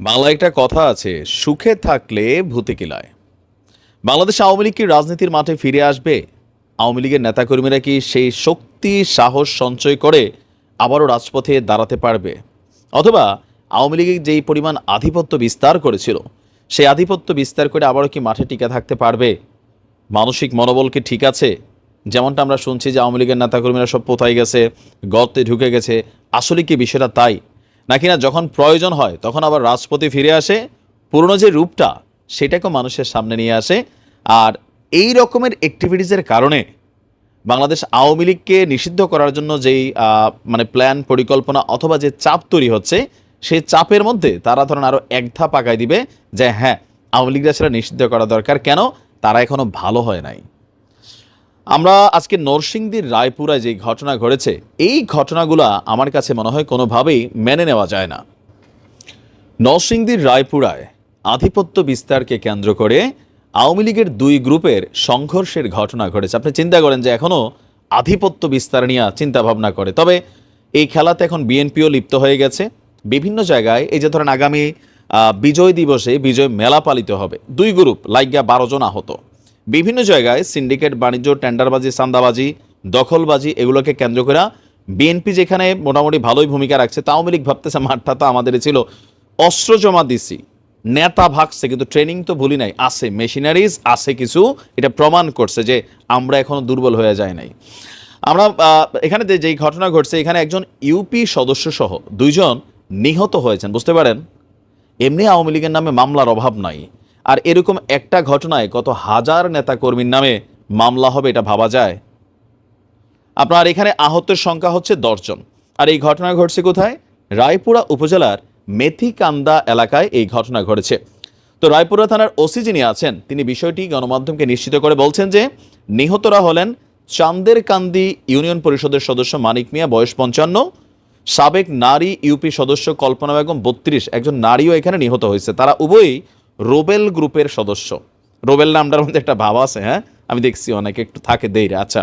বাংলা একটা কথা আছে, সুখে থাকলে ভূতে কিলায়। বাংলাদেশ আওয়ামী লীগ কি রাজনীতির মাঠে ফিরে আসবে? আওয়ামী লীগের নেতাকর্মীরা কি সেই শক্তি, সাহস সঞ্চয় করে আবারও রাজপথে দাঁড়াতে পারবে? অথবা আওয়ামী লীগের যেই পরিমাণ আধিপত্য বিস্তার করেছিল, সেই আধিপত্য বিস্তার করে আবারও কি মাঠে টিকে থাকতে পারবে? মানসিক মনোবল কি ঠিক আছে? যেমনটা আমরা শুনছি যে আওয়ামী লীগের নেতাকর্মীরা সব কোথায় গেছে, গর্তে ঢুকে গেছে, আসলে কি বিষয়টা তাই? নাকি না যখন প্রয়োজন হয়, তখন আবার রাজপথে ফিরে আসে? পুরনো যে রূপটা, সেটাকেও মানুষের সামনে নিয়ে আসে। আর এই রকমের অ্যাক্টিভিটিসের কারণে বাংলাদেশ আওয়ামী লীগকে নিষিদ্ধ করার জন্য যেই মানে প্ল্যান পরিকল্পনা অথবা যে চাপ তৈরি হচ্ছে সেই চাপের মধ্যে তারা ধরেন আরও এক ধাপ আগায় দিবে যে হ্যাঁ আওয়ামী লীগরা সেটা নিষিদ্ধ করা দরকার। কেন? তারা এখনও ভালো হয় নাই। আমরা আজকে নরসিংদীর রায়পুরায় যে ঘটনা ঘটেছে, এই ঘটনাগুলা আমার কাছে মনে হয় কোনোভাবেই মেনে নেওয়া যায় না। নরসিংদীর রায়পুরায় আধিপত্য বিস্তারকে কেন্দ্র করে আওয়ামী লীগের দুই গ্রুপের সংঘর্ষের ঘটনা ঘটেছে। আপনি চিন্তা করেন যে এখনও আধিপত্য বিস্তার নিয়ে চিন্তা ভাবনা করে। তবে এই খেলাতে এখন বিএনপিও লিপ্ত হয়ে গেছে। বিভিন্ন জায়গায় এই যে ধরেন আগামী বিজয় দিবসে বিজয় মেলা পালিত হবে। দুই গ্রুপ লাইগা বারো জন আহত। বিভিন্ন জায়গায় সিন্ডিকেট, বাণিজ্য, টেন্ডারবাজি, সান্দাবাজি, দখলবাজি এগুলোকে কেন্দ্র করে বিএনপি যেখানে মোটামুটি ভালোই ভূমিকা রাখছে, তা আওয়ামী লীগ ভাবতেছে, মাঠটা তো আমাদের ছিল। অস্ত্র জমা দিছি, নেতা ভাগছে, কিন্তু ট্রেনিং তো ভুলি নাই। আছে মেশিনারিজ, আছে কিছু, এটা প্রমাণ করছে যে আমরা এখনও দুর্বল হয়ে যায় নাই। আমরা এখানে যেই ঘটনা ঘটছে, এখানে একজন ইউপি সদস্য সহ দুইজন নিহত হয়েছেন, বুঝতে পারেন? এমনি আওয়ামী লীগের নামে মামলার অভাব নাই। আর এরকম একটা ঘটনায় কত হাজার নেতা কর্মীর নামে মামলা হবে, এটা ভাবা যায়। আপনার এখানে আহতের সংখ্যা হচ্ছে দশজন আর এই ঘটনা ঘটছে কোথায়? রায়পুরা উপজেলার মেথিকান্দা এলাকায় এই ঘটনা ঘটেছে। তো রায়পুরা থানার ওসি যিনি আছেন, তিনি বিষয়টি গণমাধ্যমকে নিশ্চিত করে বলছেন যে, নিহতরা হলেন চান্দের কান্দি ইউনিয়ন পরিষদের সদস্য মানিক মিয়া, বয়স পঞ্চান্ন, সাবেক নারী ইউপি সদস্য কল্পনা বেগম, বত্রিশ, একজন নারীও এখানে নিহত হয়েছে। তারা উভয়ই রোবেল গ্রুপের সদস্য। রোবেল নামটার মধ্যে একটা ভাব আছে হ্যাঁ? আমি দেখছি অনেকে একটু থাকে দেই আচ্ছা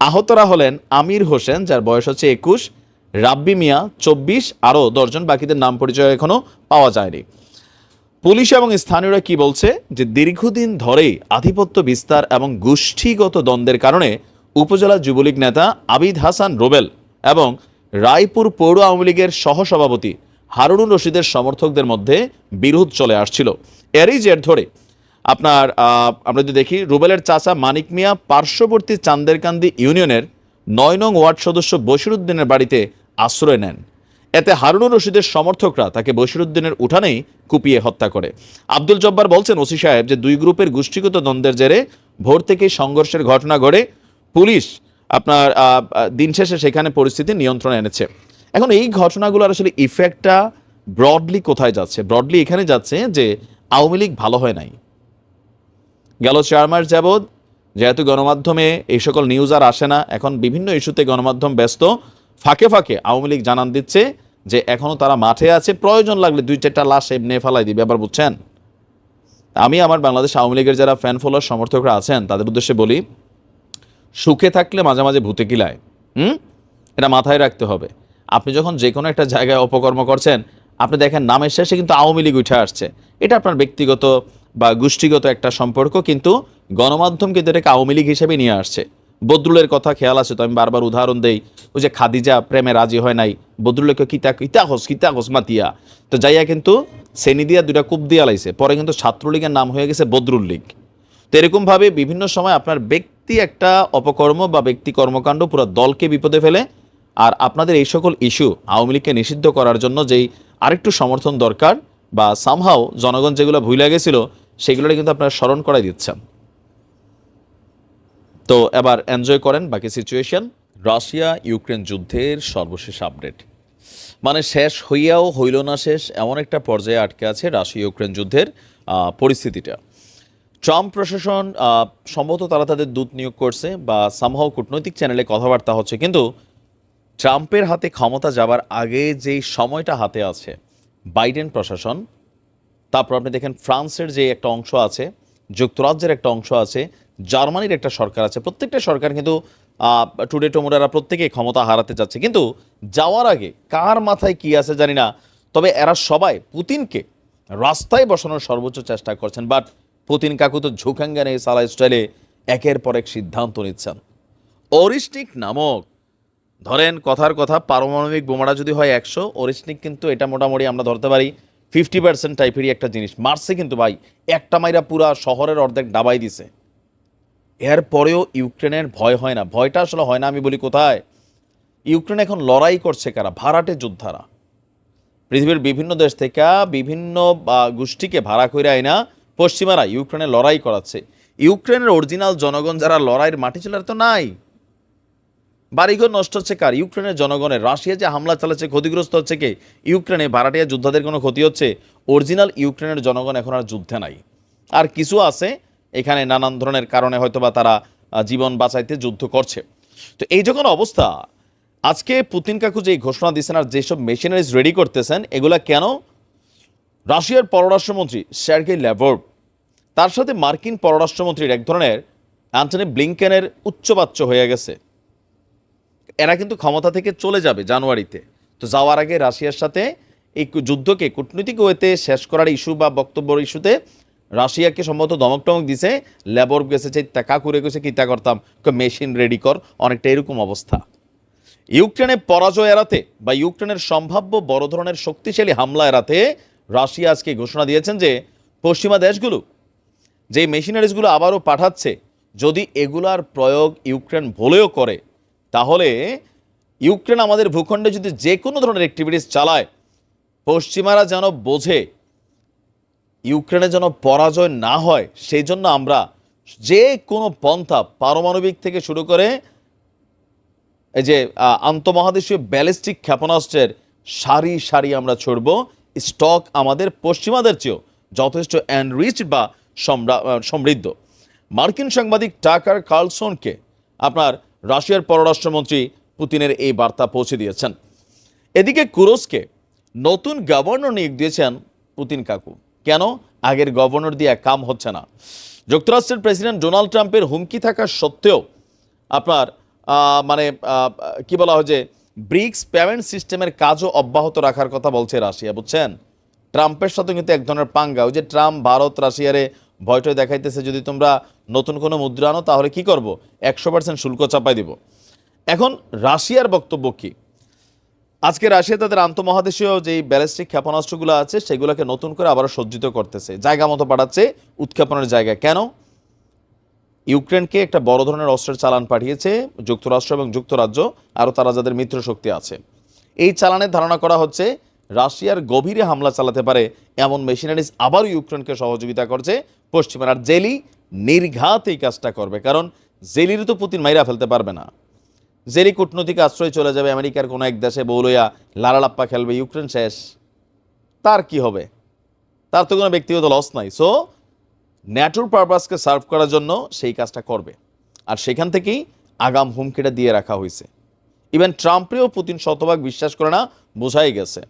আহতরা হলেন আমির হোসেন, যার বয়স হচ্ছে একুশ, রাব্বি মিয়া চব্বিশ, আরও দশজন বাকিদের নাম পরিচয় এখনও পাওয়া যায়নি। পুলিশ এবং স্থানীয়রা কি বলছে? যে দীর্ঘদিন ধরেই আধিপত্য বিস্তার এবং গোষ্ঠীগত দ্বন্দ্বের কারণে উপজেলা যুবলীগ নেতা আবিদ হাসান রোবেল এবং রায়পুর পৌর আওয়ামী লীগের সহসভাপতি হারুনুর রশিদের সমর্থকদের মধ্যে বিরোধ চলে আসছিল। এরই জের ধরে আপনার আমরা যদি দেখি, রুবেলের চাচা মানিক মিয়া পার্শ্ববর্তী চান্দেরকান্দি ইউনিয়নের নয় নং ওয়ার্ড সদস্য বশিরুদ্দিনের বাড়িতে আশ্রয় নেন। এতে হারুনুর রশিদের সমর্থকরা তাকে বশিরুদ্দিনের উঠানেই কুপিয়ে হত্যা করে। আব্দুল জব্বার বলছেন, ওসি সাহেব যে দুই গ্রুপের গোষ্ঠীগত দ্বন্দ্বের জেরে ভোর থেকেই সংঘর্ষের ঘটনা ঘটে। পুলিশ আপনার দিন শেষে সেখানে পরিস্থিতি নিয়ন্ত্রণে এনেছে। এখন এই ঘটনাগুলোর আসলে ইফেক্টটা ব্রডলি কোথায় যাচ্ছে? ব্রডলি এখানে যাচ্ছে যে আওয়ামী লীগ ভালো হয় নাই। গেল চার মাস যাবৎ যেহেতু গণমাধ্যমে এই সকল নিউজ আর আসে না, এখন বিভিন্ন ইস্যুতে গণমাধ্যম ব্যস্ত, ফাঁকে ফাঁকে আওয়ামী লীগ জানান দিচ্ছে যে এখনও তারা মাঠে আছে, প্রয়োজন লাগলে দুই চারটা লাশ এমনি ফেলাই দিবে আবার বুঝছেন? আমি আমার বাংলাদেশ আওয়ামী লীগের যারা ফ্যান ফলোয়ার সমর্থকরা আছেন, তাদের উদ্দেশ্যে বলি, সুখে থাকলে মাঝে মাঝে ভূতে কিলায়, হুম? এটা মাথায় রাখতে হবে। আপনি যখন যে কোনো একটা জায়গায় অপকর্ম করছেন, আপনি দেখেন নামের শেষে কিন্তু আওয়ামী লীগ উঠে আসছে। এটা আপনার ব্যক্তিগত বা গোষ্ঠীগত একটা সম্পর্ক, কিন্তু গণমাধ্যম কিন্তু এটাকে আওয়ামী লীগ হিসেবে নিয়ে আসছে। বদরুলের কথা খেয়াল আছে, তো আমি বারবার উদাহরণ দেই, ওই যে খাদিজা প্রেমে রাজি হয় নাই, বদরুলকে কিতা কিতা হোস কিতা মাতিয়া। তো যাইয়া কিন্তু সেনি দিয়া দুটা কূপ দিয়া লাইছে, পরে কিন্তু ছাত্রলীগের নাম হয়ে গেছে বদরুল লীগ। তো এরকমভাবে বিভিন্ন সময় আপনার ব্যক্তি একটা অপকর্ম বা ব্যক্তি কর্মকাণ্ড পুরো দলকে বিপদে ফেলে আর আপনাদের এই সকল ইস্যু আওয়ামী লীগকে নিষিদ্ধ করার জন্য যেই আরেকটু সমর্থন দরকার বা সামহাও জনগণ যেগুলো ভুলে গেছিল সেগুলো কিন্তু আপনারা স্মরণ করাই দিচ্ছেন। তো এবার এনজয় করেন বাকি সিচুয়েশন রাশিয়া ইউক্রেন যুদ্ধের সর্বশেষ আপডেট মানে শেষ হইয়াও হইল না শেষ, এমন একটা পর্যায়ে আটকে আছে রাশিয়া ইউক্রেন যুদ্ধের পরিস্থিতিটা। ট্রাম্প প্রশাসন সম্ভবত তারা তাদের দূত নিয়োগ করছে বা সামহাও কূটনৈতিক চ্যানেলে কথাবার্তা হচ্ছে, কিন্তু ট্রাম্পের হাতে ক্ষমতা যাবার আগে যেই সময়টা হাতে আছে, বাইডেন প্রশাসন, তারপর আপনি দেখেন ফ্রান্সের যে একটা অংশ আছে, যুক্তরাজ্যের একটা অংশ আছে, জার্মানির একটা সরকার আছে। প্রত্যেকটা সরকার কিন্তু টুডে টুমোরারা প্রত্যেকে ক্ষমতা হারাতে যাচ্ছে। কিন্তু যাওয়ার আগে কার মাথায় কি আছে জানি না, তবে এরা সবাই পুতিনকে রাস্তায় বসানোর সর্বোচ্চ চেষ্টা করছেন। বাট পুতিন কাকু তো ঝুঁকাঙ্গান সালা স্টাইলে একের পর এক সিদ্ধান্ত নিচ্ছেন। অরিস্টিক নামক ধরেন কথার কথা, পারমাণবিক বোমাটা যদি হয় একশো অরিস্টিক কিন্তু এটা মোটামুটি আমরা ধরতে পারি ফিফটি পার্সেন্ট টাইপেরই একটা জিনিস। মারছে কিন্তু ভাই, একটা মাইরা পুরা শহরের অর্ধেক ডাবাই দিছে। এরপরেও ইউক্রেনের ভয় হয় না। ভয়টা আসলে হয় না, আমি বলি কোথায়? ইউক্রেন এখন লড়াই করছে কারা? ভাড়াটে যোদ্ধারা। পৃথিবীর বিভিন্ন দেশ থেকে বিভিন্ন গোষ্ঠীকে ভাড়া করে আইনা পশ্চিমারা ইউক্রেনে লড়াই করাচ্ছে। ইউক্রেনের অরিজিনাল জনগণ যারা লড়াইয়ের মাটি ছিল তো নাই। বাড়িঘর নষ্ট হচ্ছে কার? ইউক্রেনের জনগণের রাশিয়া যে হামলা চালাচ্ছে, ক্ষতিগ্রস্ত হচ্ছে কে? ইউক্রেনে ভাড়াটিয়া যোদ্ধাদের কোনো ক্ষতি হচ্ছে? অরিজিনাল ইউক্রেনের জনগণ এখন আর যুদ্ধে নাই। আর কিছু আছে, এখানে নানান ধরনের কারণে হয়তোবা তারা জীবন বাঁচাইতে যুদ্ধ করছে। তো এই যখন অবস্থা, আজকে পুতিন কাকু যে ঘোষণা দিচ্ছেন আর যেসব মেশিনারিজ রেডি করতেছেন, এগুলা কেন? রাশিয়ার পররাষ্ট্রমন্ত্রী স্যার্গে ল্যাভর তার সাথে মার্কিন পররাষ্ট্রমন্ত্রীর এক ধরনের অ্যান্টনি ব্লিংকেনের উচ্চবাচ্য হয়ে গেছে। এরা কিন্তু ক্ষমতা থেকে চলে যাবে জানুয়ারিতে। তো যাওয়ার আগে রাশিয়ার সাথে এই যুদ্ধকে কূটনৈতিক ওয়েতে শেষ করার ইস্যু বা বক্তব্যের ইস্যুতে রাশিয়াকে সম্ভবত দমক টমক দিছে, লেবর গেছে যে টাকা করে গেছে কিতা করতাম মেশিন রেডি কর, অনেকটা এরকম অবস্থা। ইউক্রেনে পরাজয় এড়াতে বা ইউক্রেনের সম্ভাব্য বড় ধরনের শক্তিশালী হামলা এড়াতে রাশিয়া আজকে ঘোষণা দিয়েছেন যে, পশ্চিমা দেশগুলো যে মেশিনারিজগুলো আবারও পাঠাচ্ছে, যদি এগুলার প্রয়োগ ইউক্রেন ভুলেও করে তাহলে ইউক্রেন আমাদের ভূখণ্ডে যদি যে কোনো ধরনের অ্যাক্টিভিটিস চালায়, পশ্চিমারা যেন বোঝে, ইউক্রেনে যেন পরাজয় না হয়, সেই জন্য আমরা যে কোনো পন্থা পারমাণবিক থেকে শুরু করে এই যে আন্তঃমহাদেশীয় ব্যালিস্টিক ক্ষেপণাস্ত্রের সারি সারি আমরা ছড়ব, স্টক আমাদের পশ্চিমাদের চেয়েও যথেষ্ট এনরিচ বা সমৃদ্ধ। মার্কিন সাংবাদিক টাকার কার্লসনকে আপনার রাশিয়ার পররাষ্ট্রমন্ত্রী পুতিনের এই বার্তা পৌঁছে দিয়েছেন। এদিকে কুরস্কে নতুন গভর্নর নিয়োগ দিয়েছেন পুতিন কাকু। কেন? আগের গভর্নর দিয়ে কাম হচ্ছে না। যুক্তরাষ্ট্রের প্রেসিডেন্ট ডোনাল্ড ট্রাম্পের হুমকি থাকা সত্ত্বেও আপনার মানে কি বলা হয় যে, ব্রিক্স পেমেন্ট সিস্টেমের কাজও অব্যাহত রাখার কথা বলছে রাশিয়া, বুঝছেন? ট্রাম্পের সাথে কিন্তু এক ধরনের পাঙ্গা ওই যে ট্রাম্প ভারত রাশিয়ারে ভয়টয় দেখাইতেছে, যদি তোমরা নতুন কোনো মুদ্রা আনো, তাহলে কি করব? একশো পার্সেন্ট শুল্ক চাপাই দিব। এখন রাশিয়ার বক্তব্য কী? আজকে রাশিয়া তাদের আন্তঃমহাদেশীয় যে ব্যালিস্টিক ক্ষেপণাস্ত্রগুলো আছে, সেগুলোকে নতুন করে আবারও সজ্জিত করতেছে। জায়গা মতো পাঠাচ্ছে, উৎক্ষেপণের জায়গা। কেন? ইউক্রেনকে একটা বড় ধরনের অস্ত্রের চালান পাঠিয়েছে যুক্তরাষ্ট্র এবং যুক্তরাজ্য, আরও তারা যাদের মিত্র শক্তি আছে। এই চালানের ধারণা করা হচ্ছে রাশিয়ার গভীরে হামলা চালাতে পারে এমন মেশিনারিজ আবারও ইউক্রেনকে সহযোগিতা করছে। পশ্চিমের আর জেলি নির্ঘাত এই কাজটা করবে, কারণ জেলির তো পুতিন মাইরা ফেলতে পারবে না। জেলি কূটনৈতিক আশ্রয় চলে যাবে আমেরিকার কোনো এক দেশে বৌলইয়া লারালাপ্পা খেলবে, ইউক্রেন শেষ। তার কি হবে? তার তো কোনো ব্যক্তিগত লস নাই। সো ন্যাটোর পারপাসকে সার্ভ করার জন্য সেই কাজটা করবে। আর সেখান থেকেই আগাম হুমকিটা দিয়ে রাখা হয়েছে ইভেন ট্রাম্পেও পুতিন শতভাগ বিশ্বাস করে না, বোঝাই গেছে।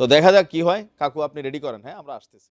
তো দেখা যাক কি হয়। কাকু আপনি রেডি করেন হ্যাঁ? আমরা আসতেছি।